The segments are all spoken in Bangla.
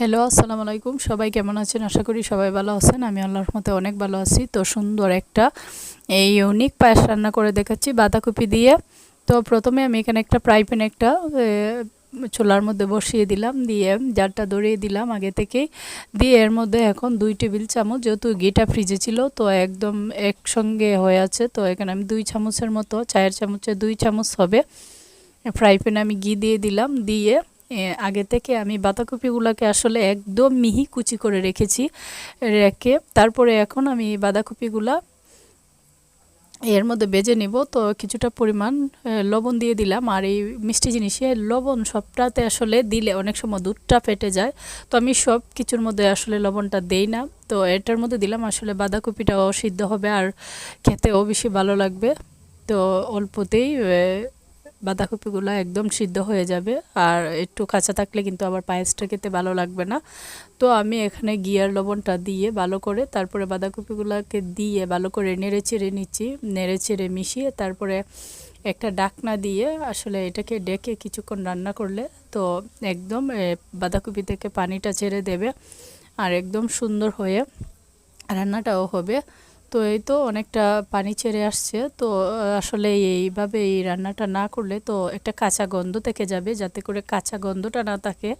হ্যালো, আসসালামু আলাইকুম। সবাই কেমন আছেন? আশা করি সবাই ভালো আছেন। আমি আল্লাহর মতে অনেক ভালো আছি। তো সুন্দর একটা এই ইউনিক পায়েস রান্না করে দেখাচ্ছি বাঁধাকপি দিয়ে। তো প্রথমে আমি এখানে একটা ফ্রাই প্যান একটা চুলার মধ্যে বসিয়ে দিলাম, দিয়ে জারটা ধরিয়ে দিলাম আগে থেকেই। দিয়ে এর মধ্যে এখন দুই টেবিল চামচ, যেহেতু ঘিটা ফ্রিজে ছিল, তো একদম একসঙ্গে হয়ে আছে। তো এখানে আমি দুই চামচের মতো, চায়ের চামচে দুই চামচ হবে। ফ্রাই প্যানে আমি ঘি দিয়ে দিলাম, দিয়ে আগে থেকে আমি বাঁধাকপিগুলোকে আসলে একদম মিহি কুচি করে রেখেছি, রেখে তারপরে এখন আমি বাঁধাকপিগুলা এর মধ্যে বেজে নিব। তো কিছুটা পরিমাণ লবণ দিয়ে দিলাম। আর এই মিষ্টি জিনিসে লবণ সবটাতে আসলে দিলে অনেক সময় দুধটা ফেটে যায়। তো আমি সব কিছুর মধ্যে আসলে লবণটা দেই না। তো এটার মধ্যে দিলাম আসলে বাঁধাকপিটাও সিদ্ধ হবে আর খেতেও বেশি ভালো লাগবে। তো অল্পতেই বাঁধাকপিগুলো একদম সিদ্ধ হয়ে যাবে। আর একটু কাঁচা থাকলে কিন্তু আবার পায়েসটা খেতে ভালো লাগবে না। তো আমি এখানে গিয়ার লবণটা দিয়ে ভালো করে তারপরে বাঁধাকপিগুলোকে দিয়ে ভালো করে নেড়ে চেড়ে নিচ্ছি। নেড়ে চেড়ে মিশিয়ে তারপরে একটা ডাকনা দিয়ে আসলে এটাকে ডেকে কিছুক্ষণ রান্না করলে তো একদম বাঁধাকপি থেকে পানিটা ছেড়ে দেবে। আর একদম সুন্দর হয়ে রান্নাটাও হবে। তো এই তো অনেকটা পানি ছেড়ে আসছে। তো আসলে এইভাবে এই রান্নাটা না করলে তো একটা কাঁচা গন্ধ থেকে যাবে, যাতে করে কাঁচা গন্ধটা না থাকে।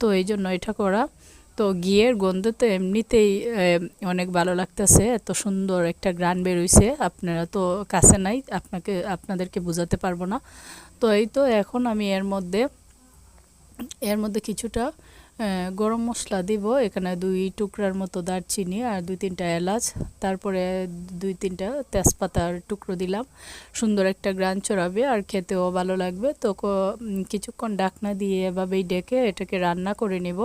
তো এই জন্য এটা করা। তো ঘিয়ের গন্ধ তো এমনিতেই অনেক ভালো লাগতেছে। এত সুন্দর একটা গ্রান বেরোইছে। আপনারা তো কাছে নাই, আপনাকে, আপনাদেরকে বোঝাতে পারব না। তো এই তো এখন আমি এর মধ্যে এর মধ্যে কিছুটা গরম মশলা দিব, এখানে দুই টুকরার মতো দারচিনি আর দুই তিনটা এলাচ। তারপরে দুই তিনটা তেজপাতার টুকরো দিলাম। সুন্দর একটা গ্রান চড়াবে আর খেতেও ভালো লাগবে। তো কিছুক্ষণ ডাকনা দিয়ে এভাবেই ডেকে এটাকে রান্না করে নিব,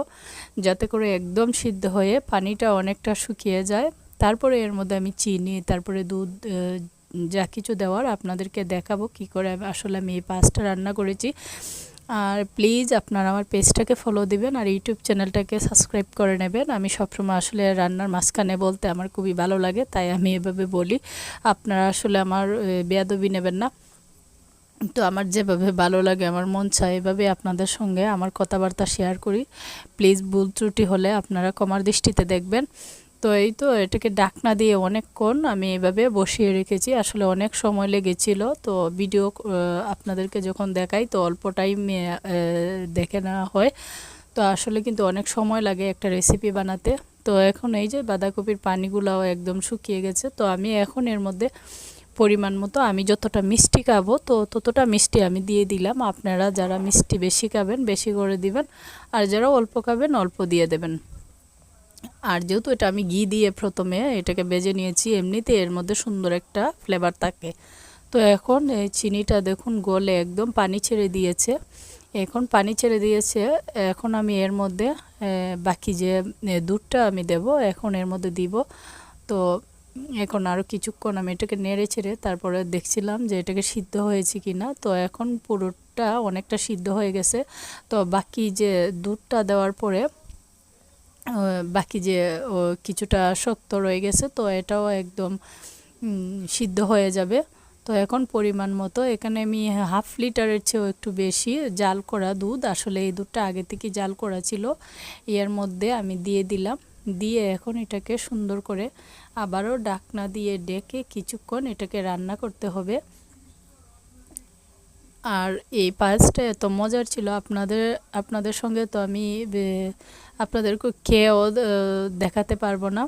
যাতে করে একদম সিদ্ধ হয়ে পানিটা অনেকটা শুকিয়ে যায়। তারপরে এর মধ্যে আমি চিনি, তারপরে দুধ যা কিছু দেওয়ার আপনাদেরকে দেখাবো কি করে আসলে আমি এই পাঁচটা রান্না করেছি। আর প্লিজ আপনারা আমার পেজটাকে ফলো দিবেন আর ইউটিউব চ্যানেলটাকে সাবস্ক্রাইব করে নেবেন। আমি সবসময় আসলে রান্নার মাঝখানে বলতে আমার খুবই ভালো লাগে, তাই আমি এভাবে বলি। আপনারা আসলে আমার বেয়াদবি নেবেন না। তো আমার যেভাবে ভালো লাগে, আমার মন চায় এভাবে আপনাদের সঙ্গে আমার কথাবার্তা শেয়ার করি। প্লিজ ভুল ত্রুটি হলে আপনারা কমার দৃষ্টিতে দেখবেন। তো এই তো এটাকে ডাকনা দিয়ে অনেকক্ষণ আমি এভাবে বসিয়ে রেখেছি। আসলে অনেক সময় লেগেছিল। তো ভিডিও আপনাদেরকে যখন দেখাই তো অল্প টাইমে দেখে নেওয়া হয়। তো আসলে কিন্তু অনেক সময় লাগে একটা রেসিপি বানাতে। তো এখন এই যে বাঁধাকপির পানিগুলোও একদম শুকিয়ে গেছে। তো আমি এখন এর মধ্যে পরিমাণ মতো আমি যতটা মিষ্টি খাব তো ততটা মিষ্টি আমি দিয়ে দিলাম। আপনারা যারা মিষ্টি বেশি খাবেন, বেশি করে দিবেন। আর যারা অল্প খাবেন, অল্প দিয়ে দেবেন। আর যেহেতু এটা আমি ঘি দিয়ে প্রথমে এটাকে বেজে নিয়েছি, এমনিতে এর মধ্যে সুন্দর একটা ফ্লেভার থাকে। তো এখন এই চিনিটা দেখুন গলে একদম পানি ছেড়ে দিয়েছে। এখন পানি ছেড়ে দিয়েছে, এখন আমি এর মধ্যে বাকি যে দুধটা আমি দেব, এখন এর মধ্যে দিব। তো এখন আরও কিছুক্ষণ আমি এটাকে নেড়ে ছেড়ে তারপরে দেখছিলাম যে এটাকে সিদ্ধ হয়েছে কি না তো এখন পুরোটা অনেকটা সিদ্ধ হয়ে গেছে। তো বাকি যে দুধটা দেওয়ার পরে বাকি যে কিছুটা শক্ত রয়ে গেছে, তো এটাও একদম সিদ্ধ হয়ে যাবে। তো এখন পরিমাণ মতো, এখানে আমি হাফ লিটারের চেয়েও একটু বেশি জাল করা দুধ। আসলে এই দুধটা আগে থেকে জাল করা ছিল, এর মধ্যে আমি দিয়ে দিলাম। দিয়ে এখন এটাকে সুন্দর করে আবারও ডাকনা দিয়ে ডেকে কিছুক্ষণ এটাকে রান্না করতে হবে। আর এই পায়েসটা এত মজার ছিল, আপনাদের আপনাদের সঙ্গে তো আমি আপনাদেরকে খেয়েও দেখাতে পারব না।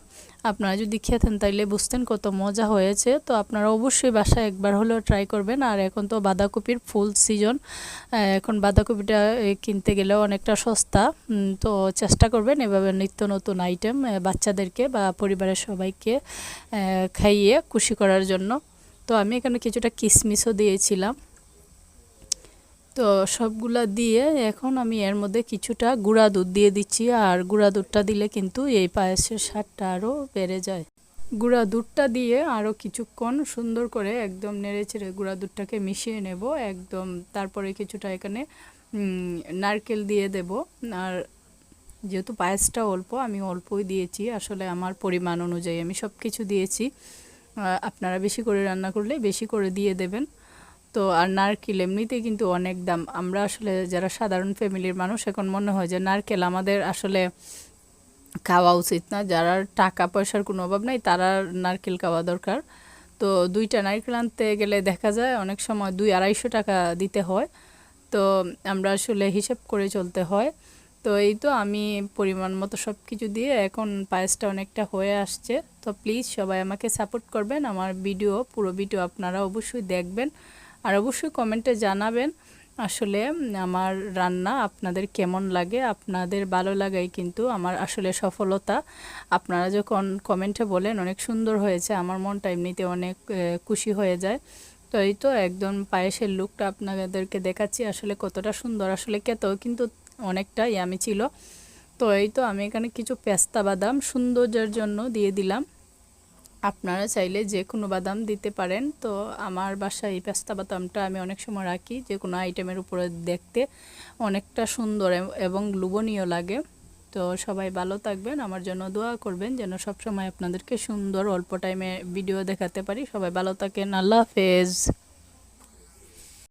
আপনারা যদি খেতেন তাইলে বুঝতেন কত মজা হয়েছে। তো আপনারা অবশ্যই বাসায় একবার হলেও ট্রাই করবেন। আর এখন তো বাঁধাকপির ফুল সিজন এখন বাঁধাকপিটা কিনতে গেলেও অনেকটা সস্তা। তো চেষ্টা করবেন এভাবে নিত্য নতুন আইটেম বাচ্চাদেরকে বা পরিবারের সবাইকে খাইয়ে খুশি করার জন্য। তো আমি এখানে কিছুটা কিশমিশও দিয়েছিলাম। তো সবগুলা দিয়ে এখন আমি এর মধ্যে কিছুটা গুঁড়া দুধ দিয়ে দিচ্ছি, আর গুঁড়া দুধটা দিলে কিন্তু এই পায়েসের স্বাদটা আরও বেড়ে যায়। গুঁড়া দুধটা দিয়ে আরও কিছুক্ষণ সুন্দর করে একদম নেড়ে চেড়ে গুঁড়া দুধটাকে মিশিয়ে নেব, একদম তারপরে কিছুটা এখানে নারকেল দিয়ে দেব। আর যেহেতু পায়েসটা অল্প, আমি অল্পই দিয়েছি, আসলে আমার পরিমাণ অনুযায়ী আমি সব কিছু দিয়েছি আপনারা বেশি করে রান্না করলে বেশি করে দিয়ে দেবেন। তো আর নারকেল এমনিতেই কিন্তু অনেক দাম। আমরা আসলে যারা সাধারণ ফ্যামিলির মানুষ, এখন মনে হয় যে নারকেল আমাদের আসলে খাওয়া উচিত না। যারা টাকা পয়সার কোনো অভাব নাই, তারা নারকেল খাওয়া দরকার। তো দুইটা নারকেল আনতে গেলে দেখা যায় অনেক সময় দুই আড়াইশো টাকা দিতে হয়। তো আমরা আসলে হিসেব করে চলতে হয়। তো এই তো আমি পরিমাণ মতো সব কিছু দিয়ে এখন পায়েসটা অনেকটা হয়ে আসছে। তো প্লিজ সবাই আমাকে সাপোর্ট করবেন। আমার ভিডিও, পুরো ভিডিও আপনারা অবশ্যই দেখবেন। আর অবশ্যই কমেন্টে জানাবেন আসলে আমার রান্না আপনাদের কেমন লাগে, আপনাদের ভালো লাগাই কিন্তু আমার আসলে সফলতা। আপনারা যখন কমেন্টে বলেন অনেক সুন্দর হয়েছে, আমার মনটা এমনিতে অনেক খুশি হয়ে যায়। তো এই তো একদম পায়েসের লুকটা আপনাদেরকে দেখাচ্ছি আসলে কতটা সুন্দর, আসলে খেতেও কিন্তু অনেকটাই আমি ছিল। তো এই তো আমি এখানে কিছু পেস্তা বাদাম সৌন্দর্যের জন্য দিয়ে দিলাম। আপনারা চাইলে যে কোনো বাদাম দিতে পারেন। তো আমার বাসায় এই পেস্তা বাদামটা আমি অনেক সময় রাখি, যে কোনো আইটেমের উপরে দেখতে অনেকটা সুন্দর এবং লোভনীয় লাগে। তো সবাই ভালো থাকবেন, আমার জন্য দোয়া করবেন যেন সবসময় আপনাদেরকে সুন্দর অল্প টাইমে ভিডিও দেখাতে পারি। সবাই ভালো থাকেন, আল্লাহ হাফেজ।